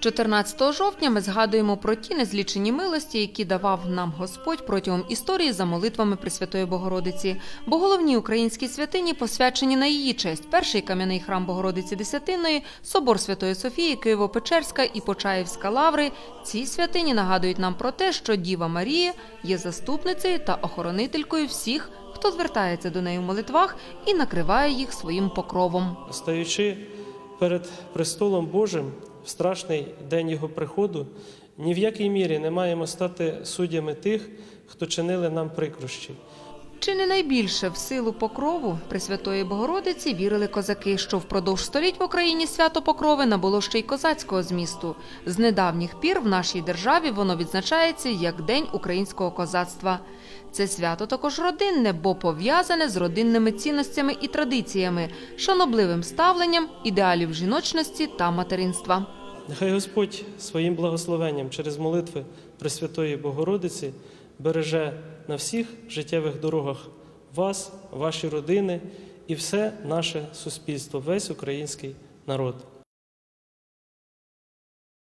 14 жовтня ми згадуємо про ті незлічені милості, які давав нам Господь протягом історії за молитвами Пресвятої Богородиці. Бо головні українські святині посвячені на її честь: перший кам'яний храм Богородиці Десятинної, собор Святої Софії, Києво-Печерська і Почаївська лаври. Ці святині нагадують нам про те, що Діва Марія є заступницею та охоронителькою всіх, хто звертається до неї в молитвах і накриває їх своїм покровом. Стоючи перед престолом Божим в страшний день Його приходу, ні в якій мірі не маємо стати суддями тих, хто чинили нам прикрощі. Чи не найбільше в силу покрову Пресвятої Богородиці вірили козаки, що впродовж століть в Україні свято Покрови набуло ще й козацького змісту. З недавніх пір в нашій державі воно відзначається як День українського козацтва. Це свято також родинне, бо пов'язане з родинними цінностями і традиціями, шанобливим ставленням ідеалів жіночності та материнства. Нехай Господь своїм благословенням через молитви Пресвятої Богородиці береже на всіх життєвих дорогах вас, ваші родини і все наше суспільство, весь український народ.